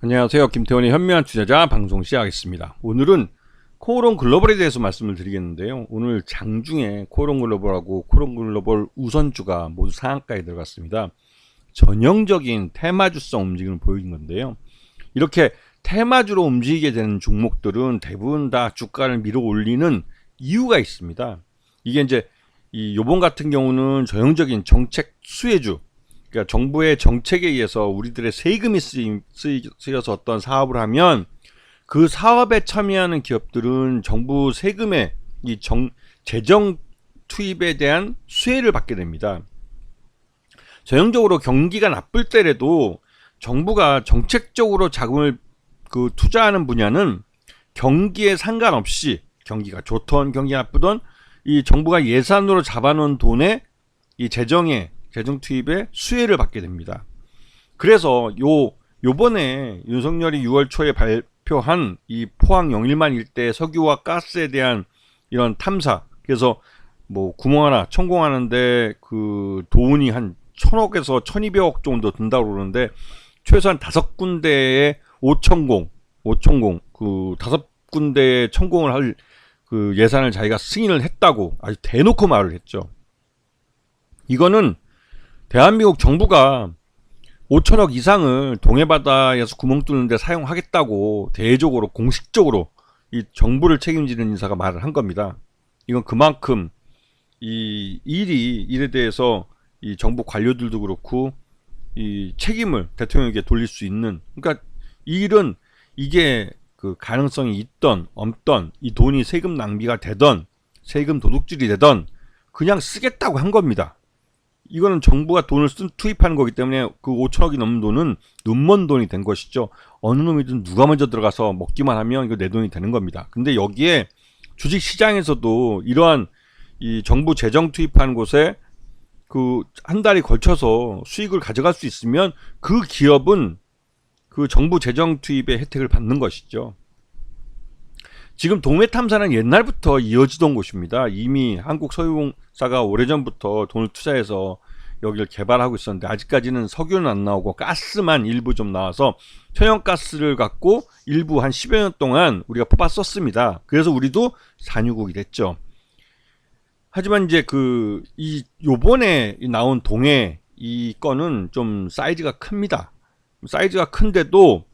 안녕하세요. 김태원의 현명한 투자자 방송 시작하겠습니다. 오늘은 코오롱 글로벌에 대해서 말씀을 드리겠는데요. 오늘 장중에 코오롱 글로벌하고 코오롱 글로벌 우선주가 모두 상한가에 들어갔습니다. 전형적인 테마주성 움직임을 보여준 건데요. 이렇게 테마주로 움직이게 되는 종목들은 대부분 다 주가를 밀어 올리는 이유가 있습니다. 이게 이제 이 요번 같은 경우는 전형적인 정책 수혜주 그러니까 정부의 정책에 의해서 우리들의 세금이 쓰이, 쓰여서 어떤 사업을 하면 그 사업에 참여하는 기업들은 정부 세금의 이 정, 재정 투입에 대한 수혜를 받게 됩니다. 전형적으로 경기가 나쁠 때라도 정부가 정책적으로 자금을 그 투자하는 분야는 경기에 상관없이 경기가 좋던 경기 나쁘던 이 정부가 예산으로 잡아놓은 돈에 이 재정에 재정 투입에 수혜를 받게 됩니다. 그래서 요 요번에 윤석열이 6월 초에 발표한 이 포항 영일만 일대 석유와 가스에 대한 이런 탐사 그래서 뭐 구멍 하나 천공하는데 그 돈이 한 천억에서 천이백억 정도 든다고 그러는데 최소한 다섯 군데에 오천공 오천공 그 다섯 군데에 천공을 할 그 예산을 자기가 승인을 했다고 아주 대놓고 말을 했죠. 이거는 대한민국 정부가 5천억 이상을 동해바다에서 구멍 뚫는데 사용하겠다고 대외적으로 공식적으로 이 정부를 책임지는 인사가 말을 한 겁니다. 이건 그만큼 이 일이 일에 대해서 이 정부 관료들도 그렇고 이 책임을 대통령에게 돌릴 수 있는 그러니까 이 일은 이게 그 가능성이 있던 없던 이 돈이 세금 낭비가 되던 세금 도둑질이 되던 그냥 쓰겠다고 한 겁니다. 이거는 정부가 돈을 쓴 투입하는 거기 때문에 그 5천억이 넘는 돈은 눈먼 돈이 된 것이죠. 어느 놈이든 누가 먼저 들어가서 먹기만 하면 이거 내 돈이 되는 겁니다. 근데 여기에 주식 시장에서도 이러한 이 정부 재정 투입하는 곳에 그 한 달이 걸쳐서 수익을 가져갈 수 있으면 그 기업은 그 정부 재정 투입의 혜택을 받는 것이죠. 지금 동해 탐사는 옛날부터 이어지던 곳입니다. 이미 한국 석유공사가 오래전부터 돈을 투자해서 여기를 개발하고 있었는데 아직까지는 석유는 안 나오고 가스만 일부 좀 나와서 천연가스를 갖고 일부 한 10여 년 동안 우리가 뽑았었습니다. 그래서 우리도 산유국이 됐죠. 하지만 이제 그 이 요번에 나온 동해 이 건은 좀 사이즈가 큽니다. 사이즈가 큰데도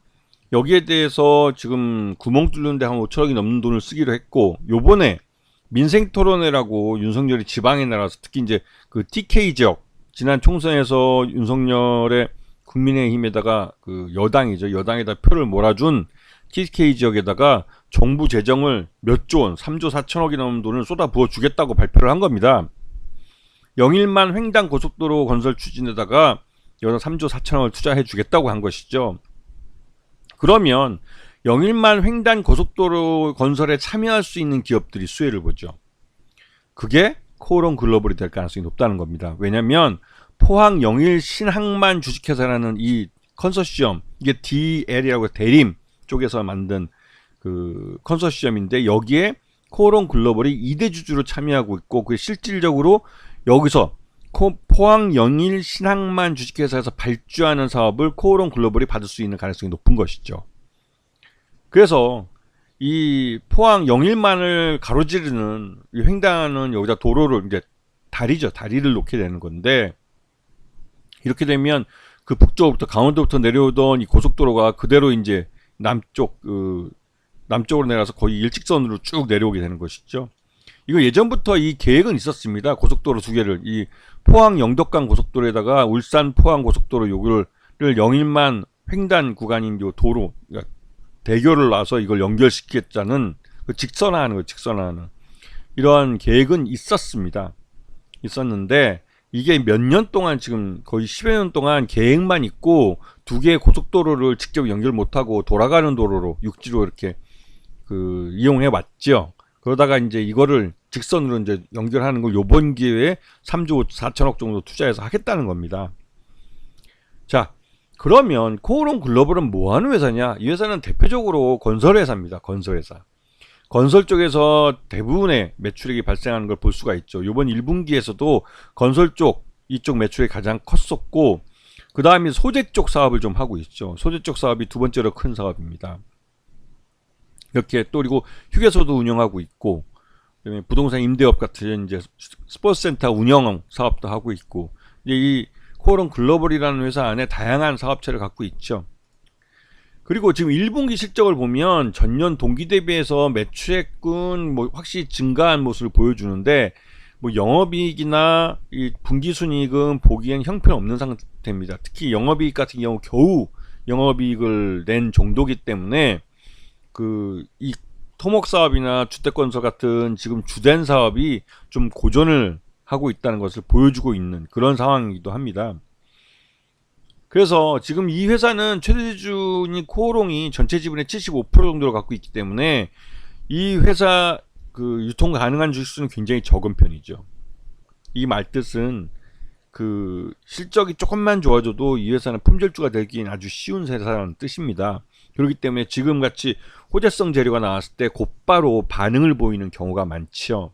여기에 대해서 지금 구멍 뚫는데 한 5천억이 넘는 돈을 쓰기로 했고 요번에 민생 토론회라고 윤석열이 지방에 나가서 특히 이제 그 TK 지역 지난 총선에서 윤석열의 국민의힘에다가 그 여당이죠 여당에다 표를 몰아준 TK 지역에다가 정부 재정을 몇 조 원, 3조 4천억이 넘는 돈을 쏟아 부어 주겠다고 발표를 한 겁니다. 영일만 횡단 고속도로 건설 추진에다가 여기다 3조 4천억을 투자해 주겠다고 한 것이죠. 그러면 영일만 횡단 고속도로 건설에 참여할 수 있는 기업들이 수혜를 보죠. 그게 코오롱 글로벌이 될 가능성이 높다는 겁니다. 왜냐하면 포항 영일 신항만 주식회사라는 이 컨소시엄 이게 DL이라고 대림 쪽에서 만든 그 컨소시엄인데 여기에 코오롱 글로벌이 2대 주주로 참여하고 있고 그 실질적으로 여기서 포항 영일 신항만 주식회사에서 발주하는 사업을 코오롱 글로벌이 받을 수 있는 가능성이 높은 것이죠. 그래서 이 포항 영일만을 가로지르는 이 횡단은 여기다 도로를 이제 다리죠. 다리를 놓게 되는 건데 이렇게 되면 그 북쪽부터 강원도부터 내려오던 이 고속도로가 그대로 이제 남쪽 그 남쪽으로 내려서 거의 일직선으로 쭉 내려오게 되는 것이죠. 이거 예전부터 이 계획은 있었습니다. 고속도로 두 개를 이 포항 영덕간 고속도로에다가 울산 포항 고속도로 요거를 영일만 횡단 구간인 요 도로 그러니까 대교를 놔서 이걸 연결시키겠다는 그 직선화하는 거 직선화하는 이러한 계획은 있었습니다. 있었는데 이게 몇 년 동안 지금 거의 10여 년 동안 계획만 있고 두 개의 고속도로를 직접 연결 못하고 돌아가는 도로로 육지로 이렇게 그 이용해 왔죠. 그러다가 이제 이거를 직선으로 이제 연결하는 걸 요번 기회에 3조 4천억 정도 투자해서 하겠다는 겁니다. 자, 그러면 코오롱 글로벌은 뭐 하는 회사냐? 이 회사는 대표적으로 건설 회사입니다. 건설 회사. 건설 쪽에서 대부분의 매출액이 발생하는 걸 볼 수가 있죠. 이번 1분기에서도 건설 쪽 이쪽 매출이 가장 컸었고 그 다음에 소재 쪽 사업을 좀 하고 있죠. 소재 쪽 사업이 두 번째로 큰 사업입니다. 이렇게 또 그리고 휴게소도 운영하고 있고 그다음에 부동산 임대업 같은 이제 스포츠 센터 운영 사업도 하고 있고 이 코론 글로벌이라는 회사 안에 다양한 사업체를 갖고 있죠. 그리고 지금 1분기 실적을 보면 전년 동기 대비해서 매출액은 뭐 확실히 증가한 모습을 보여주는데 뭐 영업이익이나 이 분기 순이익은 보기엔 형편없는 상태입니다. 특히 영업이익 같은 경우 겨우 영업이익을 낸 정도기 때문에 그 이 토목 사업이나 주택 건설 같은 지금 주된 사업이 좀 고전을 하고 있다는 것을 보여주고 있는 그런 상황이기도 합니다. 그래서 지금 이 회사는 최대주주인 코오롱이 전체 지분의 75% 정도를 갖고 있기 때문에 이 회사 그 유통 가능한 주식수는 굉장히 적은 편이죠. 이 말뜻은 그 실적이 조금만 좋아져도 이 회사는 품절주가 되긴 아주 쉬운 회사라는 뜻입니다. 그렇기 때문에 지금 같이 호재성 재료가 나왔을 때 곧바로 반응을 보이는 경우가 많지요.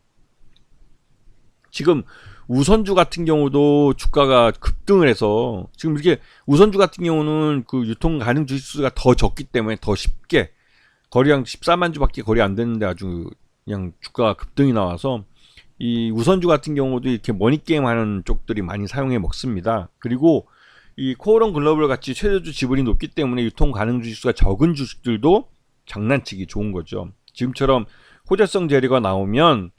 지금 우선주 같은 경우도 주가가 급등을 해서 지금 이렇게 우선주 같은 경우는 그 유통 가능 주식수가 더 적기 때문에 더 쉽게 거래량 14만 주밖에 거래 안 되는데 아주 그냥 주가가 급등이 나와서 이 우선주 같은 경우도 이렇게 머니게임 하는 쪽들이 많이 사용해 먹습니다. 그리고 이 코오롱 글로벌 같이 최저주 지분이 높기 때문에 유통 가능 주식수가 적은 주식들도 장난치기 좋은 거죠. 지금처럼 호재성 재료가 나오면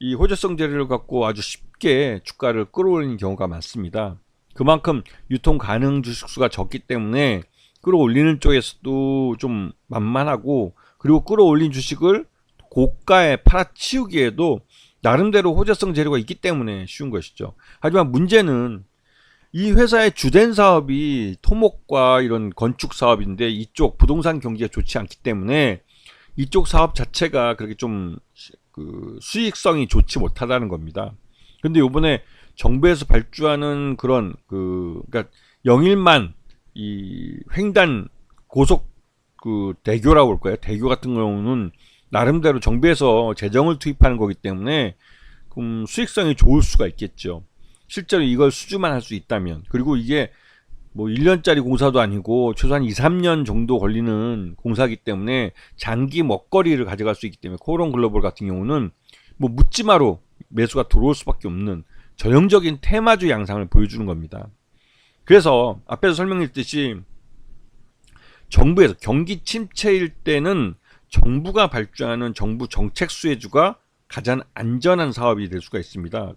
이 호재성 재료를 갖고 아주 쉽게 주가를 끌어올리는 경우가 많습니다. 그만큼 유통 가능 주식수가 적기 때문에 끌어올리는 쪽에서도 좀 만만하고 그리고 끌어올린 주식을 고가에 팔아치우기에도 나름대로 호재성 재료가 있기 때문에 쉬운 것이죠. 하지만 문제는 이 회사의 주된 사업이 토목과 이런 건축 사업인데 이쪽 부동산 경기가 좋지 않기 때문에 이쪽 사업 자체가 그렇게 좀 그 수익성이 좋지 못하다는 겁니다. 근데 요번에 정부에서 발주하는 그런 그 그러니까 영일만 이 횡단 고속 그 대교라고 할 거예요. 대교 같은 경우는 나름대로 정부에서 재정을 투입하는 거기 때문에 좀 수익성이 좋을 수가 있겠죠. 실제로 이걸 수주만 할 수 있다면 그리고 이게 뭐 1년짜리 공사도 아니고 최소한 2, 3년 정도 걸리는 공사기 때문에 장기 먹거리를 가져갈 수 있기 때문에 코론 글로벌 같은 경우는 뭐 묻지마로 매수가 들어올 수밖에 없는 전형적인 테마주 양상을 보여주는 겁니다. 그래서 앞에서 설명했듯이 정부에서 경기 침체일 때는 정부가 발주하는 정부 정책 수혜주가 가장 안전한 사업이 될 수가 있습니다.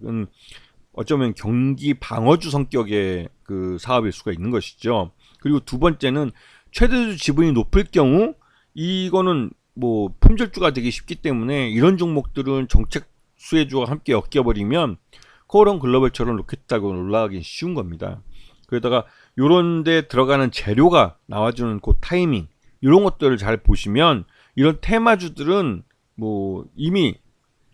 음, 어쩌면 경기 방어주 성격의 그 사업일 수가 있는 것이죠. 그리고 두 번째는 최대주 지분이 높을 경우 이거는 뭐 품절주가 되기 쉽기 때문에 이런 종목들은 정책 수혜주와 함께 엮여버리면 코런 글로벌처럼 로켓타고 올라가기 쉬운 겁니다. 그러다가 요런 데 들어가는 재료가 나와주는 그 타이밍 이런 것들을 잘 보시면 이런 테마주들은 뭐 이미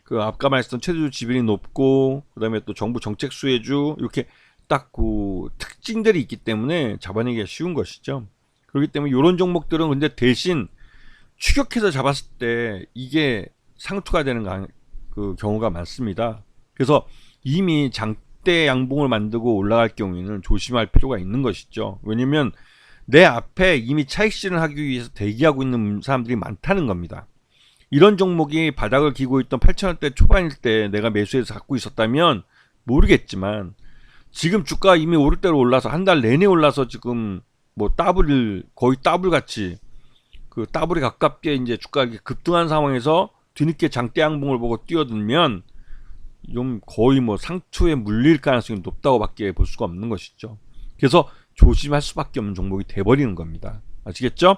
그 아까 말했던 최대주 지분이 높고 그다음에 또 정부 정책 수혜주 이렇게 딱 그 특징들이 있기 때문에 잡아내기가 쉬운 것이죠. 그렇기 때문에 이런 종목들은 근데 대신 추격해서 잡았을 때 이게 상투가 되는 그 경우가 많습니다. 그래서 이미 장대 양봉을 만들고 올라갈 경우에는 조심할 필요가 있는 것이죠. 왜냐면 내 앞에 이미 차익 실현을 하기 위해서 대기하고 있는 사람들이 많다는 겁니다. 이런 종목이 바닥을 기고 있던 8천원대 초반일 때 내가 매수해서 갖고 있었다면 모르겠지만 지금 주가 이미 오를 대로 올라서 한 달 내내 올라서 지금 뭐 더블 거의 더블 같이 그 더블에 가깝게 이제 주가가 급등한 상황에서 뒤늦게 장대 양봉을 보고 뛰어들면 좀 거의 뭐 상투에 물릴 가능성이 높다고밖에 볼 수가 없는 것이죠. 그래서 조심할 수밖에 없는 종목이 돼버리는 겁니다. 아시겠죠?